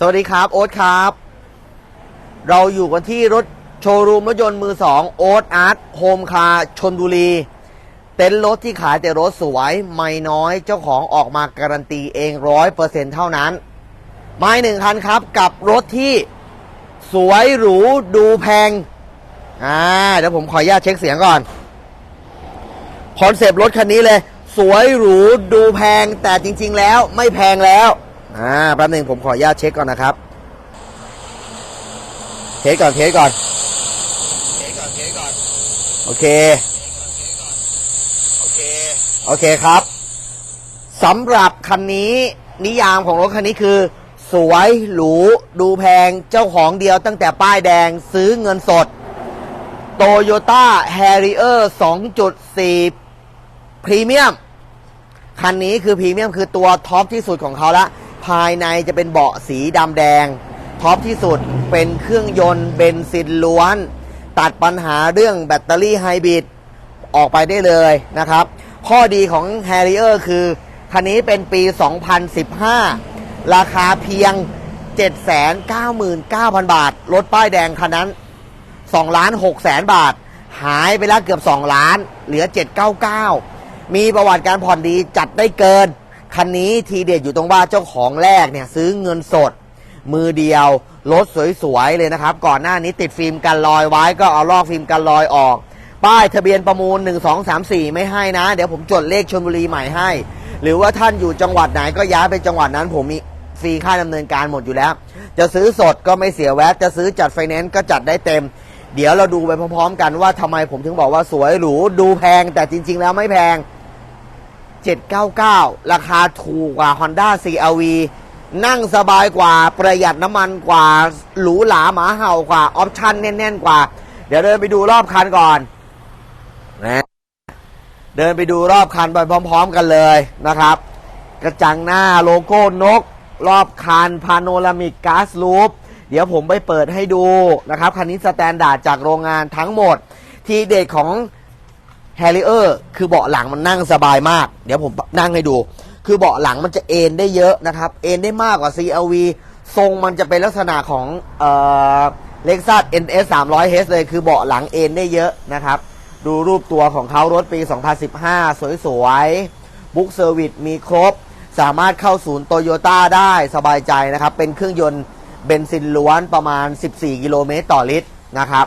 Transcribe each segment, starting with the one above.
สวัสดีครับโอ๊ตครับ เราอยู่กันที่รถโชว์รูมรถยนต์มือสองโอ๊ตอาร์ตโฮมคาร์ชนบุรี เต็นท์รถที่ขายแต่รถสวยไม่น้อยเจ้าของออกมาการันตีเองร้อยเปอร์เซ็นเท่านั้นไม่หนึ่งคันครับกับรถที่สวยหรูดูแพงอ่าเดี๋ยวผมขออนุญาตเช็คเสียงก่อนคอนเซปต์รถคันนี้เลย สวยหรูดูแพงแต่จริง ๆ แล้วไม่แพงแล้ว อ่าแป๊บหนึงผมขออนุญาตเช็คก่อนนะครับ เทสก่อนเทสก่อนเทสก่อนเทสก่อนโอเคโอเคโอเคครับสำหรับคันนี้นิยามของรถคันนี้คือ สวยหรูดูแพงเจ้าของเดียวตั้งแต่ป้ายแดงซื้อเงินสด Toyota Harrier 2.4 พรีเมียม คันนี้คือพรีเมียมคือตัวท็อปที่สุดของเขาละ ภายในจะเป็นเบาะสีดำแดง ท็อปที่สุดเป็นเครื่องยนต์เบนซินล้วน ตัดปัญหาเรื่องแบตเตอรี่ไฮบริดออกไปได้เลยนะครับ ข้อดีของ Harrier คือ คันนี้เป็นปี 2015 ราคาเพียง 799,000 บาท รถป้ายแดงคันนั้น2ล้าน6แสนบาท หายไปแล้วเกือบ 2 ล้าน เหลือ 799 มีประวัติการผ่อนดีจัดได้เกิน คันนี้ทีเด็ดอยู่ตรงว่าเจ้าของแรกเนี่ยซื้อเงินสด มือเดียวรถสวยๆเลยนะครับ ก่อนหน้านี้ติดฟิล์มกันรอยไว้ก็เอาลอกฟิล์มกันรอยออก ป้ายทะเบียนประมูล 1 2 3 4 ไม่ให้นะ เดี๋ยวผมจดเลขชลบุรีใหม่ให้ หรือว่าท่านอยู่จังหวัดไหนก็ย้ายไปจังหวัดนั้นผมมีฟรีค่าดำเนินการหมดอยู่แล้ว จะซื้อสดก็ไม่เสียแวะจะซื้อจัดไฟแนนซ์ก็จัดได้เต็ม เดี๋ยวเราดูไปพร้อมๆ กันว่าทำไมผมถึงบอกว่าสวยหรูดูแพงแต่จริง ๆ แล้วไม่แพง 799 ราคาถูกกว่า Honda CRV นั่งสบายกว่าประหยัดน้ำมันกว่าหรูหราหมาเห่ากว่า ออปชั่นแน่น ๆ กว่า เดี๋ยวเดินไปดูรอบคันก่อนนะเดินไปดูรอบคันไปพร้อม ๆ กันเลยนะครับ กระจังหน้าโลโก้นก รอบคันพาโนรามิกก๊าซลูปเดี๋ยวผมไปเปิดให้ดูนะครับ คันนี้สแตนดาร์ดจากโรงงานทั้งหมด ทีเด็ดของ แฮร์ริเออร์คือเบาะหลังมันนั่งสบายมาก เดี๋ยวผมนั่งให้ดู คือเบาะหลังมันจะเอนได้เยอะนะครับ เอนได้มากกว่า CLV ทรงมันจะเป็นลักษณะของเอ่อเล็กซัส NS 300 H เลยคือเบาะหลังเอนได้เยอะนะครับ ดูรูปตัวของเขารถปี 2015 สวยๆ บุ๊กเซอร์วิสมีครบ สามารถเข้าศูนย์โตโยต้าได้สบายใจนะครับ เป็นเครื่องยนต์เบนซินล้วนประมาณ 14 กิโลเมตรต่อลิตรนะครับ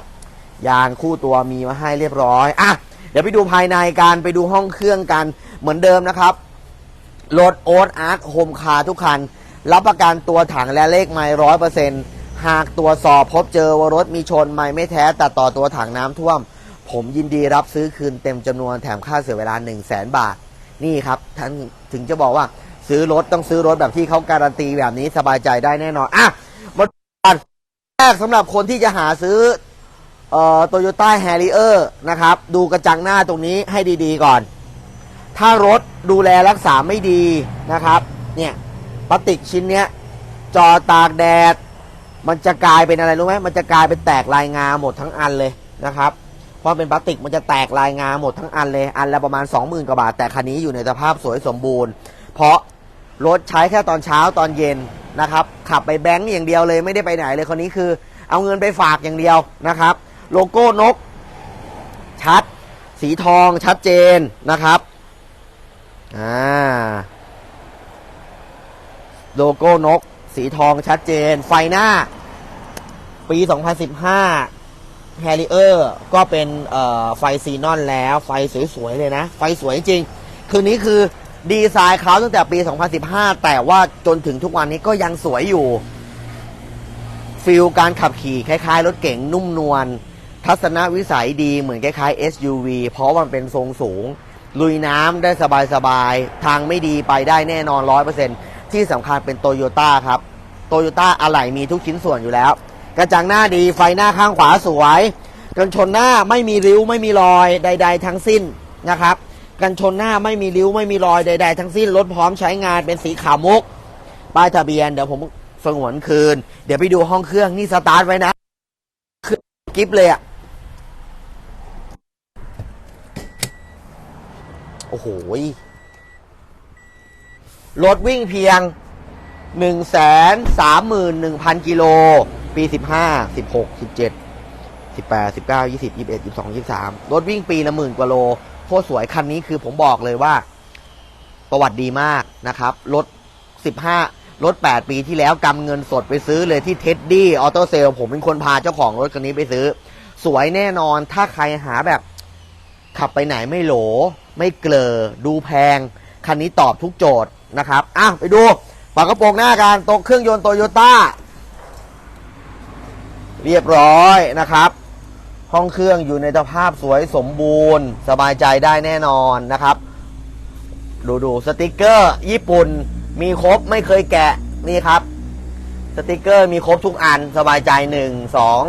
ยางคู่ตัวมีมาให้เรียบร้อย อะ เดี๋ยวไปดูภายในกันไปดูห้องเครื่องกันเหมือนเดิมนะครับรถโอ๊ตอาร์ตโฮมคาร์ทุกคัน รับประกันตัวถังและเลขไม้ร้อยเปอร์เซ็นต์หากตรวจสอบพบเจอว่ารถมีชนไม่ไม่แท้ตัดต่อตัวถังน้ำท่วม ผมยินดีรับซื้อคืนเต็มจำนวนแถมค่าเสียเวลา 1 0 0 0 0แสนบาท นี่ครับท่านถึงจะบอกว่าซื้อรถต้องซื้อรถแบบที่เขาการันตีแบบนี้สบายใจได้แน่นอน อะมาดูกันแรกสำหรับคนที่จะหาซื้อ โตโยต้าแฮร์ริเออร์นะครับ ดูกระจังหน้าตรงนี้ให้ดีๆก่อน ถ้ารถดูแลรักษาไม่ดีนะครับ เนี่ยพลาสติกชิ้นเนี้ย จอตากแดด มันจะกลายเป็นอะไรรู้ไหมมันจะกลายเป็นแตกลายงาหมดทั้งอันเลยนะครับเพราะเป็นพลาสติกมันจะแตกลายงาหมดทั้งอันเลย อันละประมาณ 20,000กว่าบาท แต่คันนี้อยู่ในสภาพสวยสมบูรณ์ เพราะรถใช้แค่ตอนเช้าตอนเย็นนะครับ ขับไปแบงก์อย่างเดียวเลยไม่ได้ไปไหนเลยคนนี้คือ เอาเงินไปฝากอย่างเดียวนะครับ โลโก้นก ชัด สีทองชัดเจนนะครับอ่าโลโก้นก สีทองชัดเจน ไฟหน้า ปี 2015แฮร์ริเออร์ก็เป็นไฟซีนอนแล้ว ไฟสวย ๆ เลยนะ ไฟสวยจริง คืนนี้คือดีไซน์เขาตั้งแต่ปี 2015 แต่ว่าจนถึงทุกวันนี้ก็ยังสวยอยู่ฟิลการขับขี่คล้าย ๆ รถเก๋งนุ่มนวล ทัศนวิสัยดีเหมือนคล้ายๆ SUV เพราะมันเป็นทรงสูง ลุยน้ำได้สบายๆ ทางไม่ดีไปได้แน่นอน 100%ที่สำคัญเป็นโตโยต้าครับโตโยต้าอะไหล่มีทุกชิ้นส่วนอยู่แล้ว กระจังหน้าดีไฟหน้าข้างขวาสวย กันชนหน้าไม่มีริ้วไม่มีรอยใด ๆ ทั้งสิ้นนะครับ กันชนหน้าไม่มีริ้วไม่มีรอยใด ๆ ทั้งสิ้นรถพร้อมใช้งานเป็นสีขาวมุกป้ายทะเบียนเดี๋ยวผมสงวนคืน เดี๋ยวไปดูห้องเครื่องนี่สตาร์ทไว้นะคือกิฟเลยอะ โอ้โหรถวิ่งเพียงหนึ่งแสนสามหมื่นหนึ่งพันกิโล ปีสิบห้าสิบหกสิบเจ็ดสิบแปดสิบเก้ายี่สิบยี่สิบเอ็ดยี่สิบสองยี่สิบสามรถวิ่งปีละหมื่นกว่าโล โคตรสวยคันนี้คือผมบอกเลยว่า ประวัติดีมากนะครับ รถสิบห้ารถแปดปีที่แล้วกำเงินสดไปซื้อเลยที่เท็ดดี้ออโต้เซลผมเป็นคนพาเจ้าของรถคันนี้ไปซื้อ สวยแน่นอนถ้าใครหาแบบ ขับไปไหนไม่โหล ไม่เกลอดูแพง คันนี้ตอบทุกโจทย์นะครับอะไปดูฝากระโปรงหน้ากันตรงเครื่องยนต์โตโยต้าเรียบร้อยนะครับ ห้องเครื่องอยู่ในสภาพสวยสมบูรณ์ สบายใจได้แน่นอนนะครับ ดูดูสติกเกอร์ ญี่ปุ่น มีครบไม่เคยแกะนี่ครับ สติกเกอร์มีครบทุกอันสบายใจหนึ่งสอง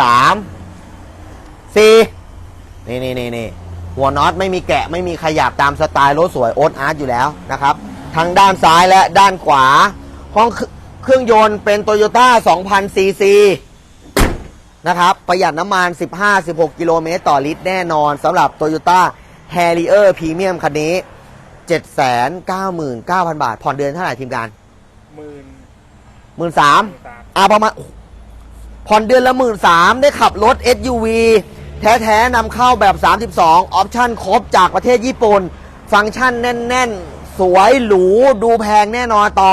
สามสี่ นี่นี่นี่นี่หัวน็อตไม่มีแกะไม่มีขยับตามสไตล์รถสวยโอ๊ตอาร์ตอยู่แล้วนะครับทั้งด้านซ้ายและด้านขวา ห้องเครื่องยนต์เป็นโตโยต้า2,000ซีซีนะครับ ประหยัดน้ำมัน 15-16 กิโลเมตรต่อลิตรแน่นอนสำหรับ Toyota Harrier Premium คันนี้ 799,000 บาท ผ่อนเดือนเท่าไหร่ทีมการหมื่นหมื่นสามสามอ่าประมาณ ผ่อนเดือนละหมื่นสามได้ขับรถ SUV แท้ๆนำเข้าแบบ 32 ออปชั่นครบจากประเทศญี่ปุ่น ฟังก์ชันแน่น ๆ สวยหรู ดูแพงแน่นอนต่อ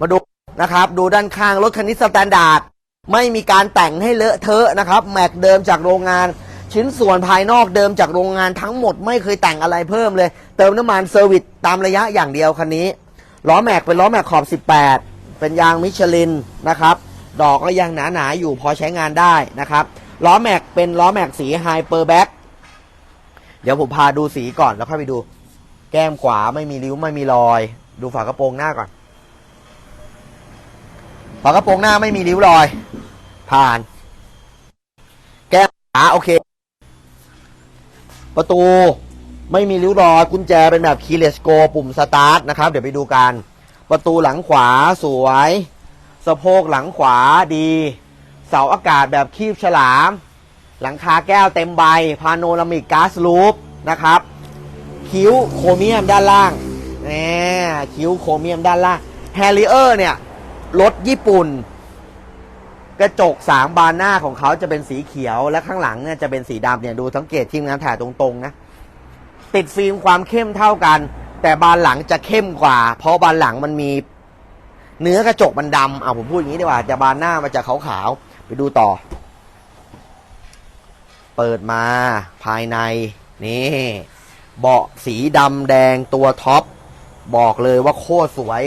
มาดูนะครับ ดูด้านข้างรถคันนี้สแตนดาร์ดไม่มีการแต่งให้เลอะเทอะนะครับ แม็กเดิมจากโรงงาน ชิ้นส่วนภายนอกเดิมจากโรงงานทั้งหมดไม่เคยแต่งอะไรเพิ่มเลย เติมน้ำมันเซอร์วิสตามระยะอย่างเดียวคันนี้ ล้อแม็กเป็นล้อแม็กขอบ 18 เป็นยางมิชลินนะครับ ดอกก็ยังหนาๆอยู่พอใช้งานได้นะครับ ล้อแม็กเป็นล้อแม็กสีไฮเปอร์แบ็กเดี๋ยวผมพาดูสีก่อนแล้วค่อยไปดู แก้มขวาไม่มีริ้วไม่มีรอย ดูฝากระโปรงหน้าก่อน ฝากระโปรงหน้าไม่มีริ้วรอย ผ่าน แก้มขวาโอเค ประตูไม่มีริ้วรอย กุญแจเป็นแบบคีย์เลสโกปุ่มสตาร์ทนะครับ เดี๋ยวไปดูกัน ประตูหลังขวาสวย สะโพกหลังขวาดี สาอากาศแบบคีบฉลาม หลังคาแก้วเต็มใบ พาโนรามิกก๊าซลูปนะครับ คิ้วโครเมียมด้านล่างแหมคิ้วโครเมียมด้านล่างแฮร์ริเออร์เนี่ย รถญี่ปุ่น กระจกสามบานหน้าของเขาจะเป็นสีเขียว และข้างหลังเนี่ยจะเป็นสีดำเนี่ยดูสังเกตทีมงานถ่ายตรงๆนะ ติดฟิล์มความเข้มเท่ากัน แต่บานหลังจะเข้มกว่า เพราะบานหลังมันมีเนื้อกระจกมันดำอะผมพูดอย่างนี้ดีกว่า จะบานหน้ามันจะขาว ไปดูต่อ เปิดมาภายใน นี่ เบาะสีดำแดงตัวท็อป บอกเลยว่าโคตรสวย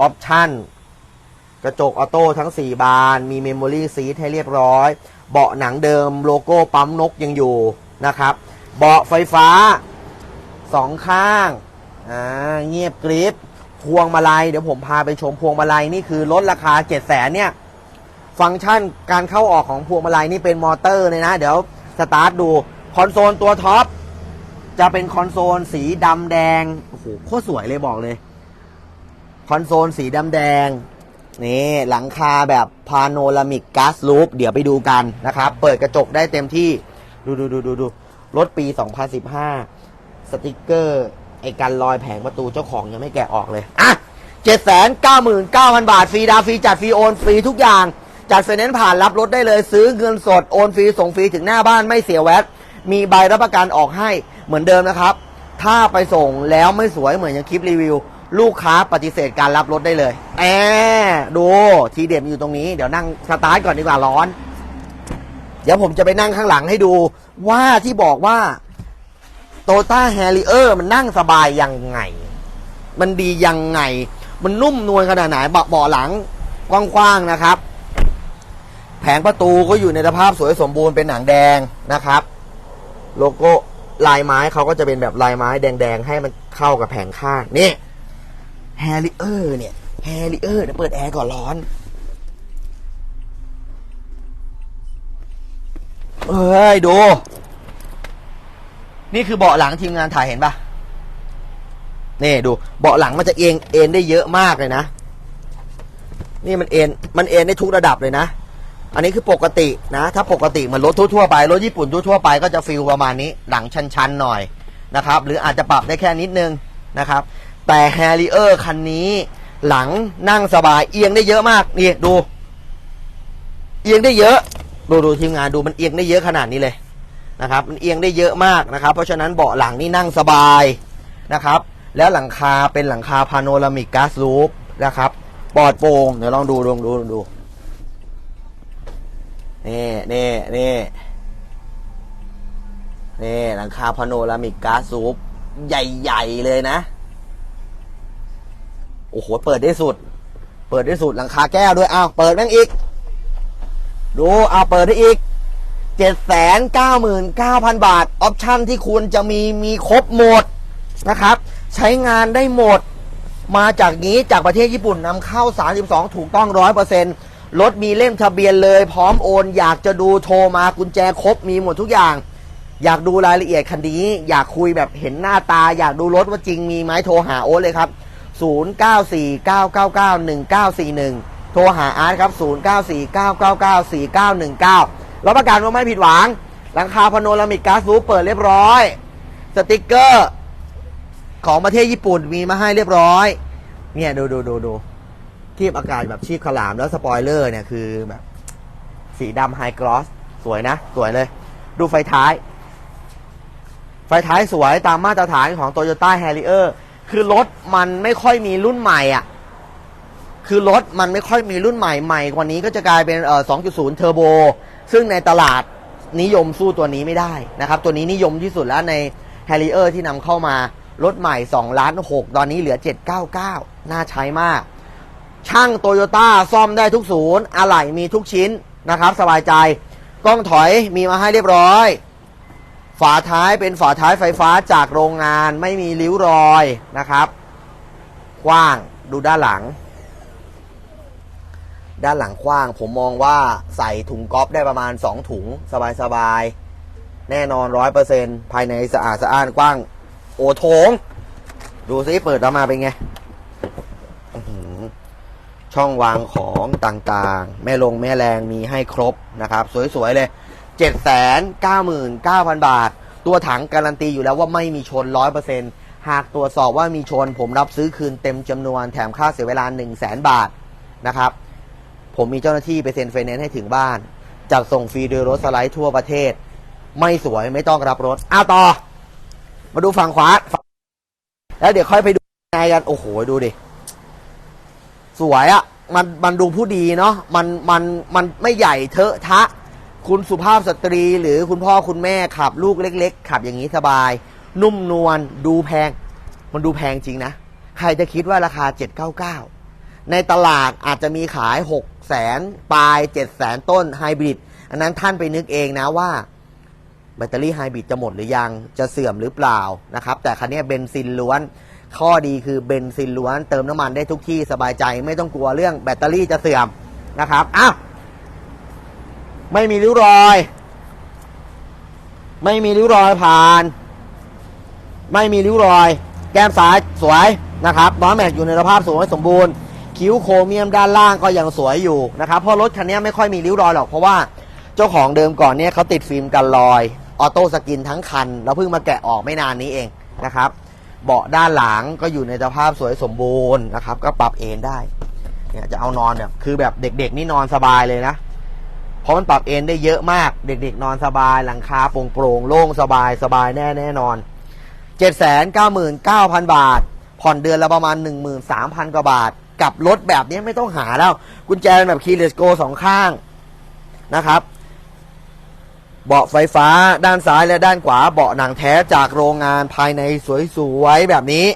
ออปชั่น กระจกออโต้ทั้ง 4 บาน มีเมมโมรี่ซีทให้เรียบร้อย เบาะหนังเดิมโลโก้ปั๊มนกยังอยู่นะครับ เบาะไฟฟ้าสองข้าง อ่า เงียบกริบ พวงมาลัย เดี๋ยวผมพาไปชมพวงมาลัย นี่คือลดราคา7 0 0แสนเนี่ย ฟังก์ชันการเข้าออกของพวงมาลัยนี่เป็นมอเตอร์เลยนะ เดี๋ยวสตาร์ทดู คอนโซลตัวท็อป จะเป็นคอนโซลสีดำแดง โอ้โหโคตรสวยเลยบอกเลย คอนโซลสีดำแดง นี่หลังคาแบบพาโนรามิกก๊าซลูปเดี๋ยวไปดูกันนะครับ เปิดกระจกได้เต็มที่ ดูดูดูดูดูรถปี 2015 สติกเกอร์ไอ้กันรอยแผงประตูเจ้าของยังไม่แกะออกเลย อะ799,000 บาท ฟรีดาวฟรีจัดฟรีโอน ฟรีทุกอย่าง จัดไฟแนนซ์ผ่านรับรถได้เลย ซื้อเงินสดโอนฟรีส่งฟรีถึงหน้าบ้านไม่เสียแวตมีใบรับประกันออกให้เหมือนเดิมนะครับ ถ้าไปส่งแล้วไม่สวยเหมือนอย่างคลิปรีวิว ลูกค้าปฏิเสธการรับรถได้เลยแอดูทีเด็ดมันอยู่ตรงนี้เดี๋ยวนั่งสตาร์ทก่อนดีกว่าร้อน เดี๋ยวผมจะไปนั่งข้างหลังให้ดูว่าที่บอกว่าโตต้าแฮร์ริเออร์มันนั่งสบายยังไง มันดียังไง มันนุ่มนวลขนาดไหนเบาะเบาะหลังกว้างๆนะครับ แผงประตูก็อยู่ในสภาพสวยสมบูรณ์เป็นหนังแดงนะครับ โลโก้ลายไม้เขาก็จะเป็นแบบลายไม้แดงๆ ให้มันเข้ากับแผงข้างนี่แฮร์ริเออร์เนี่ยแฮร์ริเออร์เดี๋ยวเปิดแอร์ก่อนร้อน เอ้ย ดู นี่คือเบาะหลังทีมงานถ่ายเห็นปะนี่ดู เบาะหลังมันจะเอ็นเอ็นได้เยอะมากเลยนะ นี่มันเอ็นมันเอ็นได้ทุกระดับเลยนะ อันนี้คือปกตินะ ถ้าปกติเหมือนรถทั่วๆไป รถญี่ปุ่นทั่วๆไปก็จะฟิลประมาณนี้หลังชันๆหน่อยนะครับ หรืออาจจะปรับได้แค่นิดนึงนะครับ แต่แฮร์ริเออร์คันนี้หลังนั่งสบายเอียงได้เยอะมากนี่ดู เอียงได้เยอะ ดูดูทีมงานดูมันเอียงได้เยอะขนาดนี้เลยนะครับ มันเอียงได้เยอะมากนะครับ เพราะฉะนั้นเบาะหลังนี่นั่งสบายนะครับ แล้วหลังคาเป็นหลังคาพาโนรามิกกาซลูปนะครับปลอดโปร่งเดี๋ยวลองดูลองดูลองดู นี่นี่นี่นี่หลังคาพาโนรามิกก๊าซูปใหญ่ ๆ เลยนะ โอ้โห เปิดได้สุด เปิดได้สุด หลังคาแก้วด้วยอ้าวเปิดแม่งอีก ดูเอาเปิดได้อีก799,000บาท ออปชั่นที่คุณจะมีมีครบหมดนะครับ ใช้งานได้หมด มาจากนี้จากประเทศญี่ปุ่นนำเข้า 32 ถูกต้อง100%ร รถมีเล่มทะเบียนเลย พร้อมโอน อยากจะดูโทรมากุญแจครบมีหมดทุกอย่าง อยากดูรายละเอียดคันนี้ อยากคุยแบบเห็นหน้าตา อยากดูรถว่าจริงมีไหมโทรหาโอ๊ตเลยครับ 0949991941 โทรหาอาร์ตครับ 0949994919รับประกันว่าไม่ผิดหวังหลังคาพาโนรามิกกาซูเปิดเรียบร้อย สติกเกอร์ ของประเทศญี่ปุ่นมีมาให้เรียบร้อย เนี่ย ดูดูดูดู คีบอากาศแบบชีพขลามแล้วสปอยเลอร์เนี่ยคือแบบสีดำไฮกรอสสวยนะ สวยเลย ดูไฟท้าย ไฟท้ายสวยตามมาตรฐานของ Toyota Harrier คือรถมันไม่ค่อยมีรุ่นใหม่อะ คือรถมันไม่ค่อยมีรุ่นใหม่ใหม่กว่านี้ก็จะกลายเป็นเอ่อ2.0 เทอร์โบ ซึ่งในตลาดนิยมสู้ตัวนี้ไม่ได้นะครับ ตัวนี้นิยมที่สุดแล้วใน Harrier ที่นำเข้ามารถใหม่ 2 ล้าน 6 ตอนนี้เหลือ 799 น่าใช้มาก ช่างโตโยต้าซ่อมได้ทุกศูนย์อะไหล่มีทุกชิ้นนะครับ สบายใจกล้องถอยมีมาให้เรียบร้อย ฝาท้ายเป็นฝาท้ายไฟฟ้าจากโรงงานไม่มีริ้วรอยนะครับกว้างดูด้านหลัง ด้านหลังกว้าง ผมมองว่าใส่ถุงก๊อฟได้ประมาณ 2 ถุง สบายๆ แน่นอนร้อยเปอร์เซ็นภายในสะอาดสะอ้านกว้าง โอโถง ดูซิเปิดออกมาเป็นไง ช่องวางของต่างๆ แม่ลงแม่แรงมีให้ครบนะครับ สวย ๆ เลย 799,000 บาท ตัวถังการันตีอยู่แล้วว่าไม่มีชน 100%หากตรวจสอบว่ามีชน ผมรับซื้อคืนเต็มจำนวนแถมค่าเสียเวลา 1 0 0 0 0แบาทนะครับ ผมมีเจ้าหน้าที่ไปเซ็นไฟแนนซ์ให้ถึงบ้าน จัดส่งฟรีโดยรถสไลด์ทั่วประเทศ ไม่สวยไม่ต้องรับรถอ้าวต่อ มาดูฝั่งขวา แล้วเดี๋ยวค่อยไปดูไงกัน โอ้โห ดูดิ สวยอะ่ะมันมันดูผู้ดีเนาะมันมันมันไม่ใหญ่เทอะทะ คุณสุภาพสตรีหรือคุณพ่อคุณแม่ขับลูกเล็ก ๆ ขับอย่างนี้สบาย นุ่มนวลดูแพง มันดูแพงจริงนะ ใครจะคิดว่าราคา 799 ในตลาดอาจจะมีขาย6แสนปลาย7แสนต้นไฮบริดอันนั้นท่านไปนึกเองนะว่าแบตเตอรี่ไฮบริดจะหมดหรือยังจะเสื่อมหรือเปล่านะครับแต่คันนี้เบนซินล้วน ข้อดีคือเบนซินล้วนเติมน้ำมันได้ทุกที่สบายใจ ไม่ต้องกลัวเรื่องแบตเตอรี่จะเสื่อมนะครับอ้าวไม่มีริ้วรอย ไม่มีริ้วรอยผ่าน ไม่มีริ้วรอย แก้มซ้ายสวยนะครับน้อแม็กอยู่ในสภาพสวยสมบูรณ์ คิ้วโครเมียมด้านล่างก็ยังสวยอยู่นะครับเพราะรถคันนี้ไม่ค่อยมีริ้วรอยหรอกเพราะว่าเจ้าของเดิมก่อนเนี่ยเขาติดฟิล์มกันรอย ออโต้สกินทั้งคันแล้วเพิ่งมาแกะออกไม่นานนี้เองนะครับ เบาะด้านหลังก็อยู่ในสภาพสวยสมบูรณ์นะครับ ก็ปรับเอนได้เนี่ยจะเอานอนแบบคือแบบเด็กๆนี่นอนสบายเลยนะเพราะมันปรับเอนได้เยอะมาก เด็กๆ นอนสบายหลังคาโปร่งๆโล่งสบายสบายแน่แน่นอน799,000บาท ผ่อนเดือนละประมาณ13,000กว่าบาท กับรถแบบนี้ไม่ต้องหาแล้ว กุญแจเป็นแบบคีย์เลสโกสองข้างนะครับ เบาะไฟฟ้าด้านซ้ายและด้านขวาเบาะหนังแท้จากโรงงานภายในสวยๆแบบนี้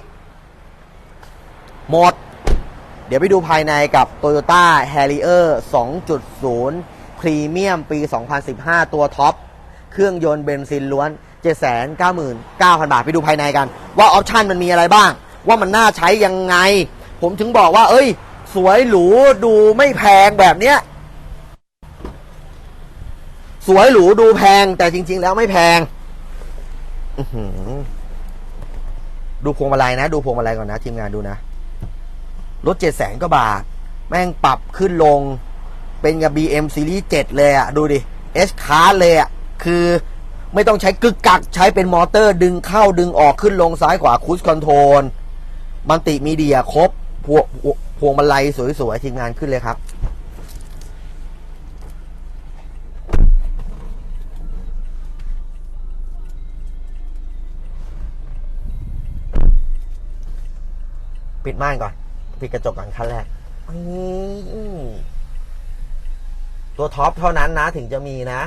หมด เดี๋ยวไปดูภายในกับ Toyota Harrier 2.0 Premium ปี 2015 ตัวท็อป เครื่องยนต์เบนซินล้วน 799,000 บาท ไปดูภายในกัน ว่าออปชันมันมีอะไรบ้าง ว่ามันน่าใช้ยังไง ผมถึงบอกว่า เอ้ย สวยหรูดูไม่แพงแบบเนี้ย สวยหรูดูแพงแต่จริง ๆ แล้วไม่แพงดูพวงมาลัยนะ ดูพวงมาลัยก่อนนะทีมงานดูนะรถเจ็ดแสนกว่าบาท แม่งปรับขึ้นลง เป็นกับ BM ซีรีส์7เลยอะดูดิ S คาร์เลยอะคือไม่ต้องใช้กึกกักใช้เป็นมอเตอร์ดึงเข้าดึงออกขึ้นลงซ้ายขวาคูสคอนโทรลมันติมีเดียครบพวงพวงมาลัยสวยๆทีมงานขึ้นเลยครับ ปิดม่านก่อน ปิดกระจกก่อนขั้นแรกตัวท็อปเท่านั้นนะ ถึงจะมีนะ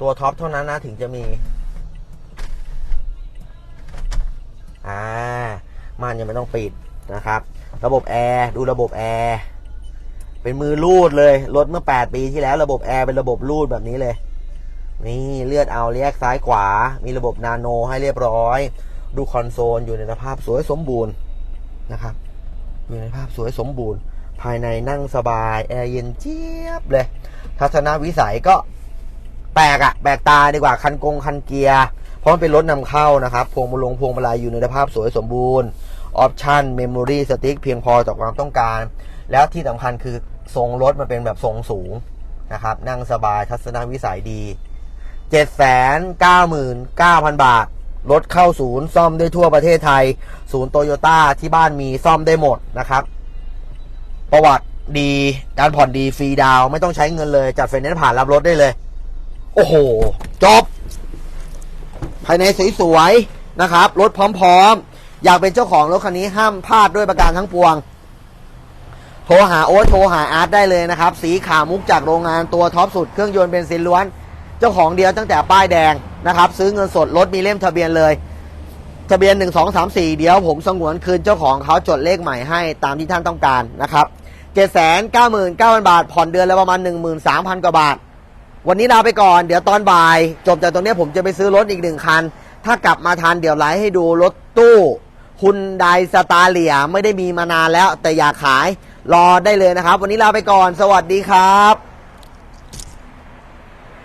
ตัวท็อปเท่านั้นนะ ถึงจะมี อ่าม่านยังไม่ต้องปิดนะครับ ระบบแอร์ดูระบบแอร์เป็นมือรูดเลยรถเมื่อ 8 ปีที่แล้ว ระบบแอร์เป็นระบบรูดแบบนี้เลยนี่เลือดเอาเรียกซ้ายขวา มีระบบนาโนให้เรียบร้อย ดูคอนโซลอยู่ในสภาพสวยสมบูรณ์นะครับ อยู่ในสภาพสวยสมบูรณ์ ภายในนั่งสบาย แอร์เย็นเจี๊ยบเลย ทัศนวิสัยก็แปลกอะแปลกตาดีกว่าคันกงคันเกียร์เพราะมันเป็นรถนำเข้านะครับพวงมาลงพวงมาลัยอยู่ในสภาพสวยสมบูรณ์ออปชั่นเมมโมรีสติ๊กเพียงพอต่อความต้องการ แล้วที่สำคัญคือทรงรถมันเป็นแบบทรงสูงนะครับ นั่งสบายทัศนวิสัยดี 799,000 บาท รถเข้าศูนย์ซ่อมได้ทั่วประเทศไทย ศูนย์โตโยต้าที่บ้านมีซ่อมได้หมดนะครับ ประวัติดีการผ่อนดีฟรีดาวไม่ต้องใช้เงินเลย จัดไฟแนนซ์ผ่านรับรถได้เลย โอ้โห จบ ภายในสวยๆนะครับ รถพร้อมๆ อยากเป็นเจ้าของรถคันนี้ห้ามพลาดด้วยประการทั้งปวง โทรหาโอ๊ตโทรหาอาร์ตได้เลยนะครับ สีขาวมุกจากโรงงานตัวท็อปสุดเครื่องยนต์เบนซินล้วน เจ้าของเดียวตั้งแต่ป้ายแดง นะครับ ซื้อเงินสดรถมีเล่มทะเบียนเลย ทะเบียน 1 2 3 4 เดี๋ยวผมสงวนคืนเจ้าของเขาจดเลขใหม่ให้ตามที่ท่านต้องการนะครับ799,000 บาท ผ่อนเดือนละประมาณ 13,000 กว่าบาท วันนี้ลาไปก่อน เดี๋ยวตอนบ่าย จบจากตรงนี้ผมจะไปซื้อรถอีกหนึ่งคัน ถ้ากลับมาทันเดี๋ยวไลฟ์ให้ดูรถตู้ฮุนไดสตาเลียไม่ได้มีมานานแล้วแต่อยากขายรอได้เลยนะครับ วันนี้ลาไปก่อน สวัสดีครับ